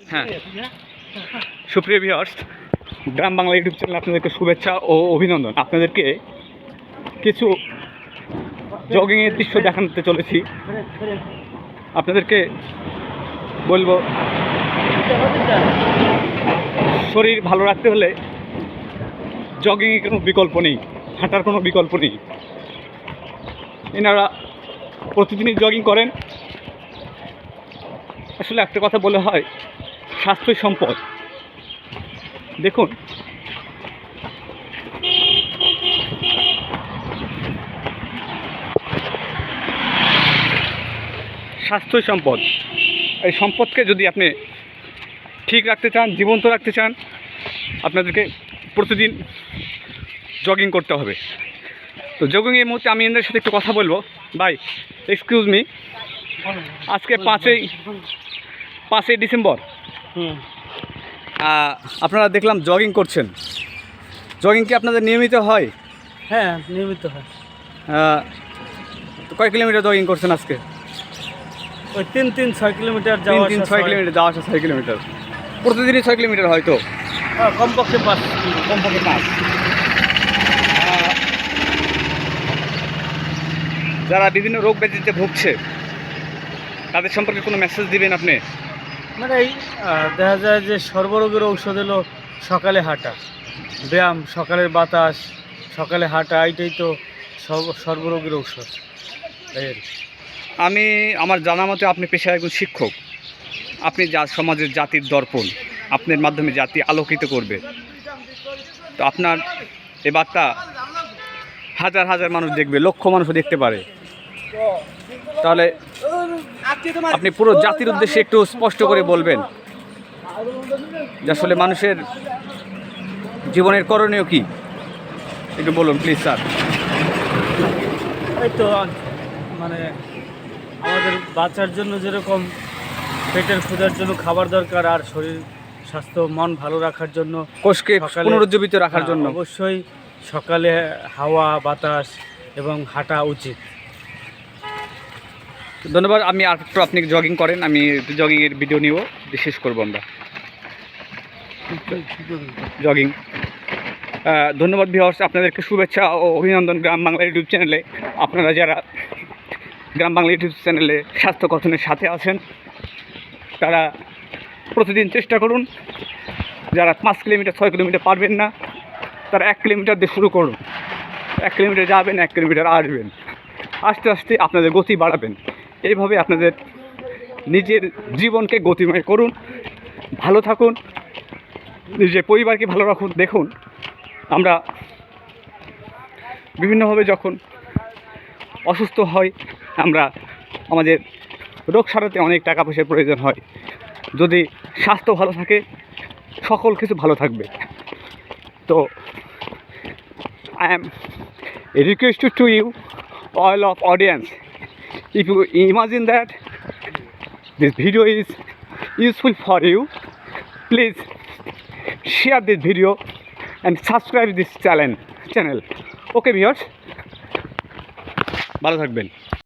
হ্যাঁ। সুপ্রিয় ভিউয়ার্স গ্রাম বাংলা ইউটিউব চ্যানেল আপনাদেরকে শুভেচ্ছা ও অভিনন্দন। আপনাদেরকে কিছু জগিংয়ের দৃশ্য দেখাতে চলেছি। আপনাদেরকে বলব শরীর ভালো রাখতে হলে জগিংয়ের কোনো বিকল্প নেই হাঁটার কোনো বিকল্প নেই। এনারা প্রতিদিনই জগিং করেন। আসলে একটা কথা বলে হয় স্বাস্থ্যই সম্পদ। দেখুন। স্বাস্থ্যই সম্পদ। এই সম্পদকে যদি আপনি ঠিক রাখতে চান, জীবন্ত রাখতে চান, আপনাদেরকে প্রতিদিন জগিং করতে হবে। তো জগিং এই মুহূর্তে আমি এদের সাথে একটু কথা বলব। ভাই এক্সকিউজ মি আজকে পাঁচই পাঁচই ডিসেম্বর। আপনারা দেখলাম জগিং করছেন। জগিং কি আপনাদের নিয়মিত হয়? হ্যাঁ নিয়মিত হয়। কয় কিলোমিটার জগিং করছেন আজকে? ওই তিন তিন ছয় কিলোমিটার তিন যাওয়া তিন ছয় কিলোমিটার যাওয়া আসা ছয় কিলোমিটার। প্রতিদিনই ছয় কিলোমিটার হয়তো হ্যাঁ, কমপক্ষে পাঁচ। কমপক্ষে পাঁচ। যারা বিভিন্ন রোগ ব্যাধিতে ভুগছে তাদের সম্পর্কে কোনো মেসেজ দিবেন আপনি? মানে এই দেখা যায় যে সর্বরোগের ঔষধ হলো সকালে হাঁটা। ব্যায়াম, সকালের বাতাস, সকালে হাঁটা, এইটাই তো সর্ব- সর্বরোগের ঔষধ। আমি, আমার জানা মতে আপনি পেশায় একজন শিক্ষক। আপনি যা সমাজের জাতির দর্পণ, আপনার মাধ্যমে জাতি আলোকিত করবে। তো আপনার এ বার্তা হাজার হাজার মানুষ দেখবে, লক্ষ মানুষও দেখতে পারে। তাহলে আপনি পুরো জাতির উদ্দেশ্যে একটু স্পষ্ট করে বলবেন। যে আসলে মানুষের জীবনের করণীয় কি? একটু বলুন প্লিজ স্যার এই তো মানে আমাদের বাচ্চার জন্য যেরকম পেটের ক্ষুধার জন্য খাবার দরকার আর শরীর স্বাস্থ্য মন ভালো রাখার জন্য কোষকে পুনরুজ্জীবিত রাখার হ্যাঁ, জন্য। অবশ্যই সকালে হাওয়া বাতাস এবং হাঁটা উচিত। ধন্যবাদ, আমি আর একটু আপনি জগিং করেন, আমি জগিংয়ের ভিডিও নিব দিয়ে শেষ করব আমরা। জগিং ধন্যবাদ ভিওর্স আপনাদেরকে শুভেচ্ছা ও অভিনন্দন গ্রাম বাংলা ইউটিউব চ্যানেলে। আপনারা যারা গ্রাম বাংলা ইউটিউব চ্যানেলে স্বাস্থ্য কথনের সাথে আছেন, তারা প্রতিদিন চেষ্টা করুন, যারা পাঁচ কিলোমিটার, ছয় কিলোমিটার পারবেন না, তারা এক কিলোমিটার দিয়ে শুরু করুন। এক কিলোমিটার যাবেন, এক কিলোমিটার আসবেন। আস্তে আস্তে আপনাদের গতি বাড়াবেন। এইভাবে আপনাদের নিজের জীবনকে গতিময় করুন, ভালো থাকুন, নিজের পরিবারকে ভালো রাখুন, দেখুন, আমরা বিভিন্নভাবে যখন অসুস্থ হই, আমরা আমাদের রোগ সারাতে অনেক টাকা পয়সার প্রয়োজন হয়। যদি স্বাস্থ্য ভালো থাকে, সকল কিছু ভালো থাকবে। তো I am requested to you all of audience if you imagine that this video is useful for you please share this video and subscribe this channel channel okay viewers ভালো থাকবেন